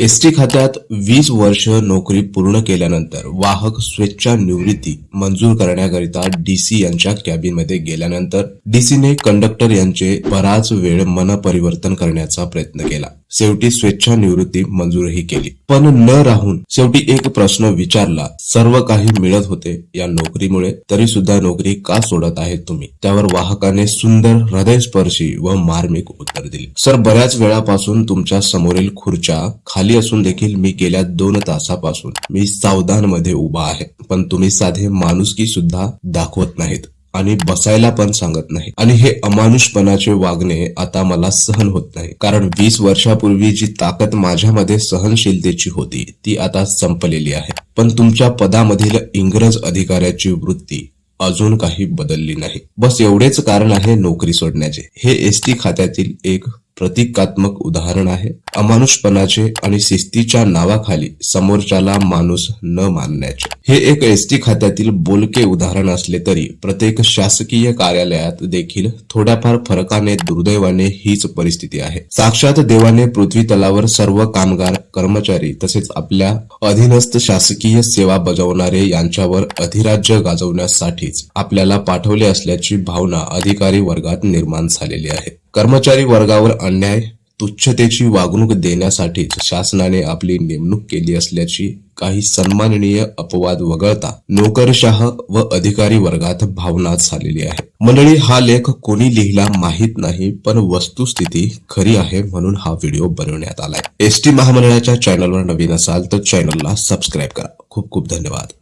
S T खात्यात वीस वर्ष नोकरी पूर्ण केल्यानंतर वाहक स्वेच्छा निवृत्ती मंजूर करण्याकरिता डीसी यांच्या कॅबिनमध्ये गेल्यानंतर डीसीने कंडक्टर यांचे बराच वेळ मनपरिवर्तन करण्याचा प्रयत्न केला. शेवटी स्वेच्छा निवृत्ती मंजूरही केली. पण न राहून शेवटी एक प्रश्न विचारला सर्व काही मिळत होते या नोकरीमुळे तरी सुद्धा नोकरी का सोडत आहेत तुम्ही? त्यावर वाहकाने सुंदर हृदयस्पर्शी व मार्मिक उत्तर दिले. सर बऱ्याच वेळापासून तुमच्या समोरील खुर्च्या खाली असून देखील मी गेल्या दोन तासापासून मी सावधानमध्ये उभा आहे पण तुम्ही साधे माणुसकी सुद्धा दाखवत नाहीत. आणि बसायला पण सांगत नाही. आणि हे अमानुषपणाचे वागणे आता मला सहन होत नाही. कारण वीस वर्षापूर्वी जी ताकद माझ्यामध्ये सहनशीलतेची होती ती आता संपलेली आहे. पण तुमच्या पदामधील इंग्रज अधिकाऱ्याची वृत्ती अजून काही बदलली नाही. बस एवढेच कारण आहे नोकरी सोडण्याचे. हे एसटी खात्यातील एक प्रतिकात्मक उदाहरण आहे. अमानुषपणाचे आणि शिस्तीच्या नावाखाली समोरच्याला माणूस न मानण्याचे. हे एक एस टी खात्यातील बोलके उदाहरण असले तरी प्रत्येक शासकीय कार्यालयात देखील थोड्याफार फरकाने दुर्दैवाने हीच परिस्थिती आहे. साक्षात देवाने पृथ्वी तलावर सर्व कामगार कर्मचारी तसेच आपल्या अधीनस्थ शासकीय सेवा बजावणारे यांच्यावर अधिराज्य गाजवण्यासाठीच आपल्याला पाठवले असल्याची भावना अधिकारी वर्गात निर्माण झालेली आहे. कर्मचारी वर्गावर अन्याय तुच्छतेची वागणूक देण्यासाठीच शासनाने आपली नेमणूक केली असल्याची काही सन्माननीय अपवाद वगळता नोकरशाह व अधिकारी वर्गात भावना झालेली आहे. मंडळी हा लेख कोणी लिहिला माहीत नाही पण वस्तुस्थिती खरी आहे म्हणून हा व्हिडिओ बनवण्यात आलाय. एसटी महामंडळाच्या चॅनलवर नवीन असाल तर चॅनलला सबस्क्राईब करा. खूप खूप धन्यवाद.